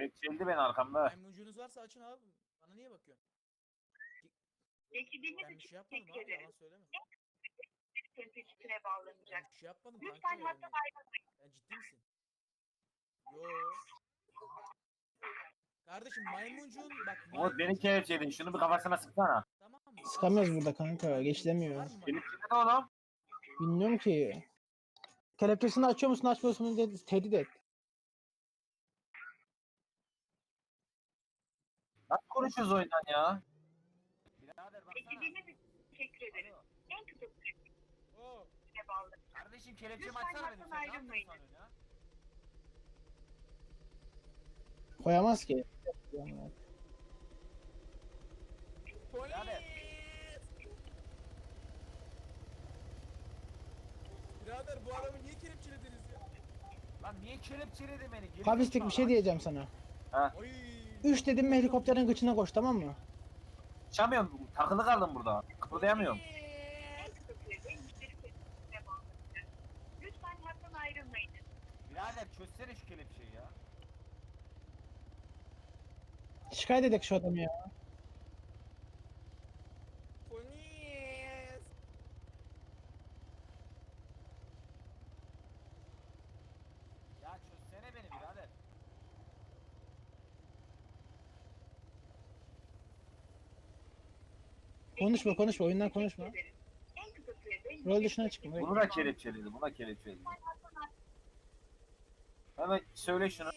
Kelepçeldi beni arkamda. Maymuncunuz varsa açın abi. Bana niye bakıyorsun? Beklediğiniz Ben bir şey yapmadım teşekkür abi yalan söyleme. Temsilcisine Ben bağlanacak. bir şey yapmadım Lütfen kanka yani. hattan ayrılmayın. Sen ciddi misin? Yo. Kardeşim maymuncuğun bak Umut beni kelepçeledin. Şunu bir kafasına sıksana. Tamam mı? Sıkamıyoruz burada kanka. Geçilemiyor. var mı maymun? Kelepçeledi oğlum. Bilmiyorum ki. Kelepçesini açıyor musun açmıyor musun diye tehdit et. Nasıl konuşuyoruz oyundan ya? Birader baksana. Beklediğiniz için teşekkür ederim. Alo. En kısa Oo. sürede bağlanacak. Kardeşim kelepçemi Lütfen açsana benim. Sen ne yaptın ayrılmayın. sanıyorsun ya? Koyamaz ki. Polis! Birader bu adamı niye kelepçelediniz ya? Lan niye kelepçeledin beni? Geri Hapislik bir şey diyeceğim sana. Oy. Üç dedim mi helikopterin kıçına koş tamam mı? Uçamıyorum. Takılı kaldım burada. Kıpırdayamıyorum. Lütfen hattan ayrılmayın. Birader çözsene şu kelepçeyi ya. Şikayet edek şu adamı ya. Polis! Ya çözsene beni birader. Konuşma konuşma oyundan konuşma. Rol dışına çıkma. Bunu da kelepçeledi. Buna kelepçeledi. Hemen söyle şunu.